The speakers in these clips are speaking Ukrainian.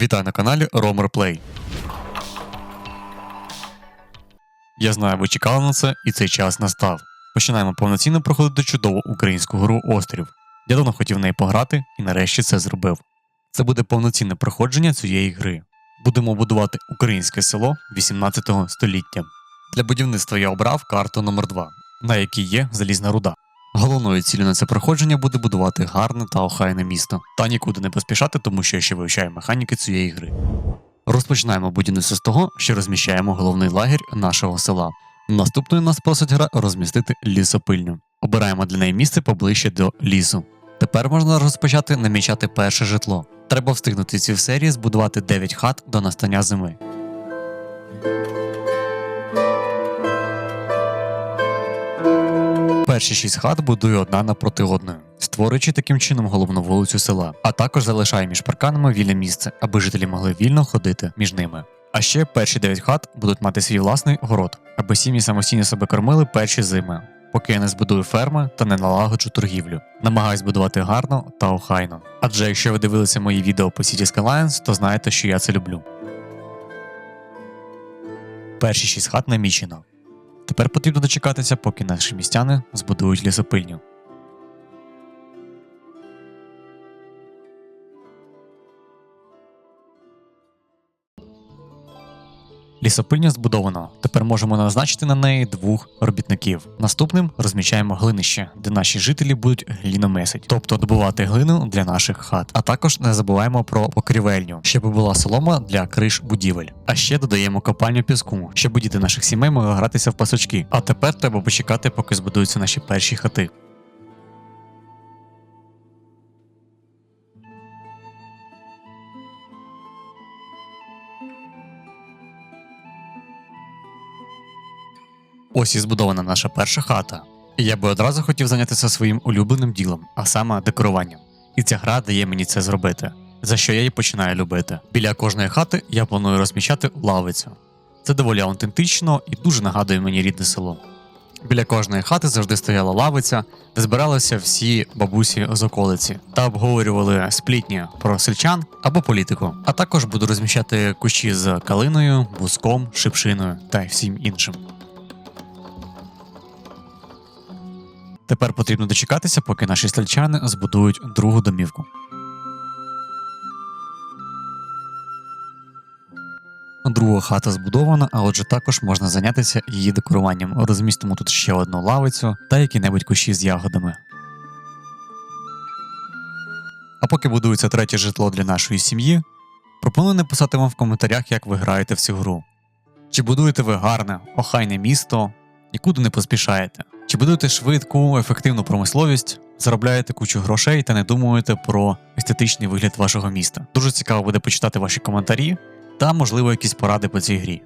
Вітаю на каналі Romer Play. Я знаю, ви чекали на це, і цей час настав. Починаємо повноцінно проходити чудову українську гру Острів. Я давно хотів в неї пограти і нарешті це зробив. Це буде повноцінне проходження цієї гри. Будемо будувати українське село 18 століття. Для будівництва я обрав карту номер 2 на якій є залізна руда. Головною ціллю на це проходження буде будувати гарне та охайне місто, та нікуди не поспішати, тому що я ще вивчаю механіки цієї гри. Розпочинаємо будівництво з того, що розміщаємо головний лагерь нашого села. Наступною нас просить гра розмістити лісопильню. Обираємо для неї місце поближче до лісу. Тепер можна розпочати намічати перше житло. Треба встигнути ці в серії збудувати 9 хат до настання зими. Перші шість хат будує одна напроти одної, створюючи таким чином головну вулицю села, а також залишає між парканами вільне місце, аби жителі могли вільно ходити між ними. А ще перші дев'ять хат будуть мати свій власний город, аби сім'ї самостійно себе кормили перші зими, поки я не збудую ферми та не налагоджу торгівлю. Намагаюсь будувати гарно та охайно. Адже якщо ви дивилися мої відео по Cities Skylines, то знаєте, що я це люблю. Перші шість хат намічено. Тепер потрібно дочекатися, поки наші містяни збудують лісопильню. Лісопильня збудована. Тепер можемо назначити на неї двох робітників. Наступним розміщаємо глинище, де наші жителі будуть гліномесить, тобто добувати глину для наших хат. А також не забуваємо про покрівельню, щоб була солома для криш будівель. А ще додаємо копальню піску, щоб діти наших сімей могли гратися в пасочки. А тепер треба почекати, поки збудуються наші перші хати. Ось і збудована наша перша хата. І я би одразу хотів зайнятися своїм улюбленим ділом, а саме декоруванням. І ця гра дає мені це зробити, за що я її починаю любити. Біля кожної хати я планую розміщати лавицю. Це доволі аутентично і дуже нагадує мені рідне село. Біля кожної хати завжди стояла лавиця, де збиралися всі бабусі з околиці та обговорювали сплітні про сельчан або політику. А також буду розміщати кущі з калиною, буском, шипшиною та всім іншим. Тепер потрібно дочекатися, поки наші сельчани збудують другу домівку. Друга хата збудована, а отже також можна зайнятися її декоруванням. Розмістимо тут ще одну лавицю та які-небудь кущі з ягодами. А поки будується третє житло для нашої сім'ї, пропоную написати вам в коментарях, як ви граєте в цю гру. Чи будуєте ви гарне, охайне місто, нікуди не поспішаєте? Чи будуєте швидку, ефективну промисловість, заробляєте кучу грошей та не думаєте про естетичний вигляд вашого міста? Дуже цікаво буде почитати ваші коментарі та, можливо, якісь поради по цій грі.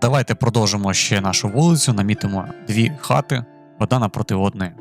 Давайте продовжимо ще нашу вулицю, намітимо дві хати, одна напроти одної.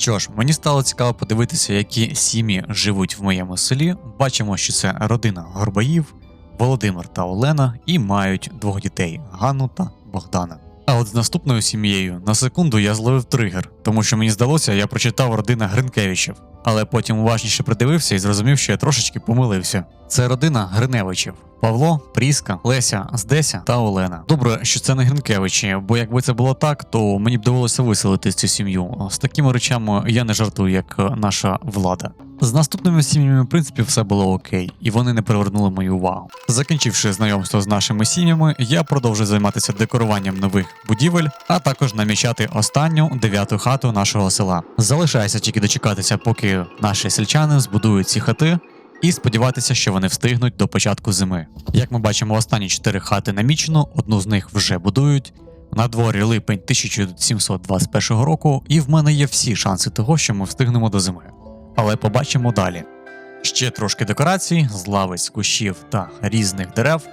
Що ж, мені стало цікаво подивитися, які сім'ї живуть в моєму селі. Бачимо, що це родина Горбаїв, Володимир та Олена, і мають двох дітей Ганну та Богдана. А от з наступною сім'єю на секунду я зловив тригер, тому що мені здалося, я прочитав родина Гринкевичів, але потім уважніше придивився і зрозумів, що я трошечки помилився. Це родина Гриневичів. Павло, Пріска, Леся, Здеся та Олена. Добре, що це не Гринкевичі, бо якби це було так, то мені б довелося виселити цю сім'ю. З такими речами я не жартую, як наша влада. З наступними сім'ями, в принципі, все було окей, і вони не привернули мою увагу. Закінчивши знайомство з нашими сім'ями, я продовжую займатися декоруванням нових будівель, а також намічати останню дев'яту хату нашого села. Залишається тільки дочекатися, поки наші сельчани збудують ці хати. І сподіватися, що вони встигнуть до початку зими. Як ми бачимо, останні чотири хати намічено, одну з них вже будують. На дворі липень 1721 року, і в мене є всі шанси того, що ми встигнемо до зими але побачимо далі. Ще трошки декорацій, з лавиць, кущів та різних дерев,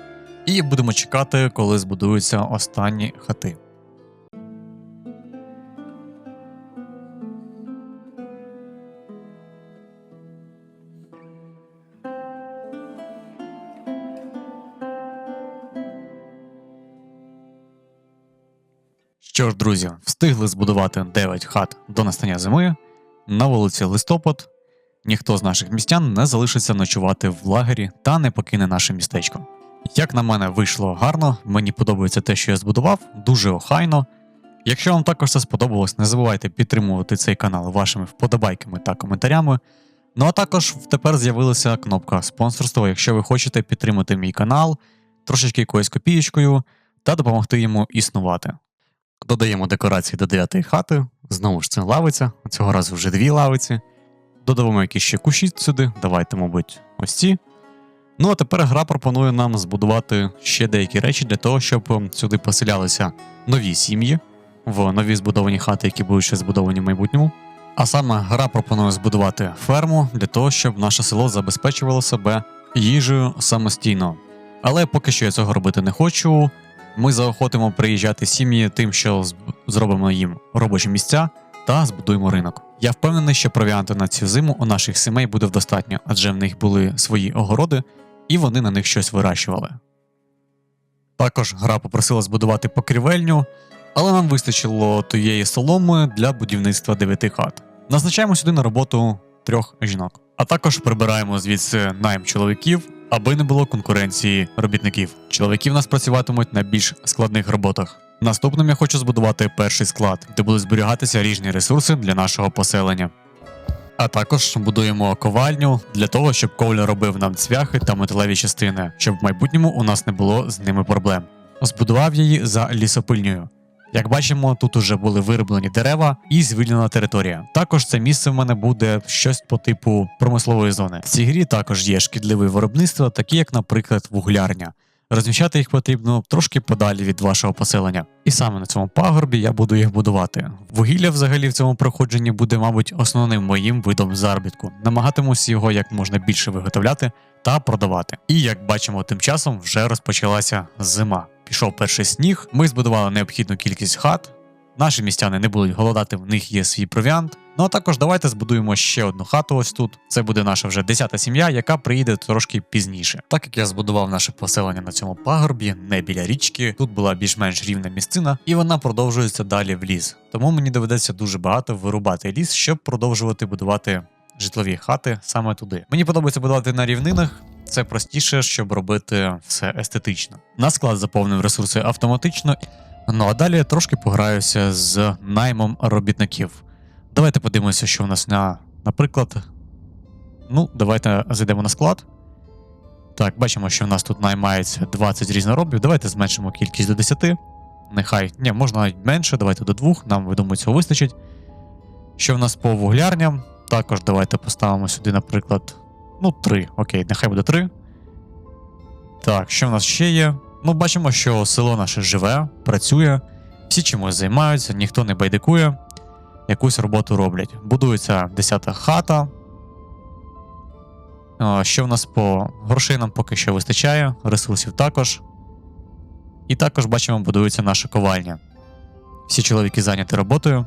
і будемо чекати, коли збудуються останні хати. Що ж, друзі, встигли збудувати 9 хат до настання зими. На вулиці листопад. Ніхто з наших містян не залишиться ночувати в лагері та не покине наше містечко. Як на мене, вийшло гарно, мені подобається те, що я збудував, дуже охайно. Якщо вам також це сподобалось, не забувайте підтримувати цей канал вашими вподобайками та коментарями. Ну а також тепер з'явилася кнопка спонсорства, якщо ви хочете підтримати мій канал трошечки якоюсь копієчкою та допомогти йому існувати. Додаємо декорації до 9 хати, знову ж це лавиця, цього разу вже дві лавиці. Додаємо якісь ще кущі сюди, давайте, мабуть, ось ці. Ну а тепер гра пропонує нам збудувати ще деякі речі для того, щоб ем, сюди поселялися нові сім'ї в нові збудовані хати, які будуть ще збудовані в майбутньому. А саме гра пропонує збудувати ферму для того, щоб наше село забезпечувало себе їжею самостійно. Але поки що я цього робити не хочу. Ми заохотимо приїжджати сім'ї тим, що зробимо їм робочі місця та збудуємо ринок. Я впевнений, що провіанту на цю зиму у наших сімей буде достатньо, адже в них були свої огороди, і вони на них щось вирощували. Також гра попросила збудувати покрівельню, але нам вистачило тієї соломи для будівництва дев'яти хат. Назначаємо сюди на роботу трьох жінок, а також прибираємо звідси найм чоловіків, аби не було конкуренції робітників. Чоловіки в нас працюватимуть на більш складних роботах. Наступним я хочу збудувати перший склад, де будуть зберігатися різні ресурси для нашого поселення. А також будуємо ковальню для того, щоб ковля робив нам цвяхи та металеві частини, щоб в майбутньому у нас не було з ними проблем. Збудував її за лісопильнею. Як бачимо, тут уже були вироблені дерева і звільнена територія. Також це місце в мене буде щось по типу промислової зони. В цій грі також є шкідливі виробництва, такі як, наприклад, вуглярня. Розміщати їх потрібно трошки подалі від вашого поселення. І саме на цьому пагорбі я буду їх будувати. Вугілля взагалі в цьому проходженні буде, мабуть, основним моїм видом заробітку. Намагатимусь його як можна більше виготовляти та продавати. І як бачимо, тим часом вже розпочалася зима. Пішов перший сніг, ми збудували необхідну кількість хат. Наші містяни не будуть голодати, в них є свій провіант. Ну а також давайте збудуємо ще одну хату ось тут. Це буде наша вже десята сім'я, яка приїде трошки пізніше. Так як я збудував наше поселення на цьому пагорбі, не біля річки, тут була більш-менш рівна місцина, і вона продовжується далі в ліс. Тому мені доведеться дуже багато вирубати ліс, щоб продовжувати будувати житлові хати саме туди. Мені подобається будувати на рівнинах. Це простіше, щоб робити все естетично. На склад заповнив ресурси автоматично. Ну а далі трошки пограюся з наймом робітників. Давайте подивимося, що у нас на, наприклад. Ну, давайте зайдемо на склад. Так, бачимо, що в нас тут наймається 20 різноробів. Давайте зменшимо кількість до 10. Нехай, ні, можна навіть менше, давайте до 2, нам, думаю, цього вистачить. Що в нас по вуглярням? Також давайте поставимо сюди, наприклад, ну, 3. Окей, нехай буде 3. Так, що в нас ще є? Ну, бачимо, що село наше живе, працює, всі чимось займаються, ніхто не байдикує, якусь роботу роблять. Будується 10-та хата. Що в нас по грошей нам поки що вистачає, ресурсів також. І також бачимо, будується наша ковальня. Всі чоловіки зайняті роботою.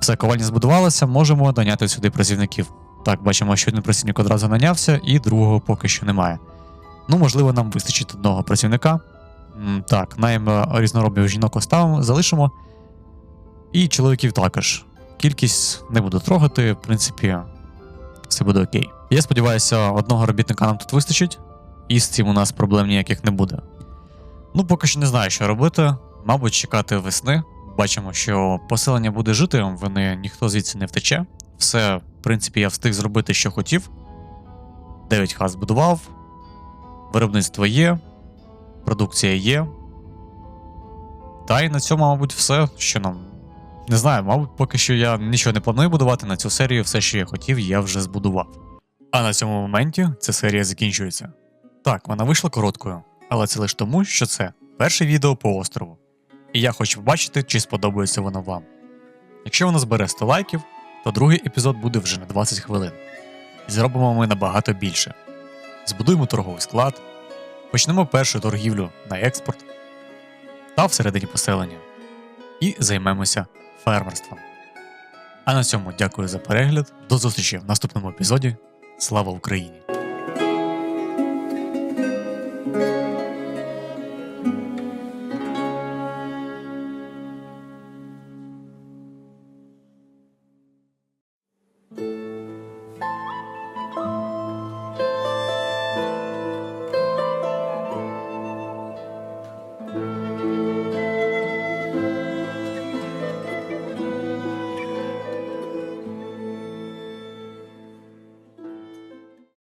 Все, ковальня збудувалася, можемо наняти сюди працівників. Так, бачимо, що один працівник одразу нанявся, і другого поки що немає. Ну, можливо, нам вистачить одного працівника. Так, найм е, різноробів жінок оставимо, залишимо. І чоловіків також. Кількість не буду трогати, в принципі, все буде окей. Я сподіваюся, одного робітника нам тут вистачить, і з цим у нас проблем ніяких не буде. Ну, поки що не знаю, що робити. Мабуть, чекати весни. Бачимо, що поселення буде жити, вони ніхто звідси не втече. Все, принципі, я встиг зробити, що хотів. 9 хат збудував, виробництво є, продукція є. Та й на цьому, мабуть, все, що нам. Не знаю, мабуть, поки що я нічого не планую будувати на цю серію, все, що я хотів, я вже збудував. А на цьому моменті ця серія закінчується. Так, вона вийшла короткою, але це лише тому, що це перше відео по острову. І я хочу побачити, чи сподобається воно вам. Якщо воно збере 100 лайків, то другий епізод буде вже на 20 хвилин. І зробимо ми набагато більше. Збудуємо торговий склад, почнемо першу торгівлю на експорт та всередині поселення. І займемося фермерством. А на цьому дякую за перегляд. До зустрічі в наступному епізоді. Слава Україні!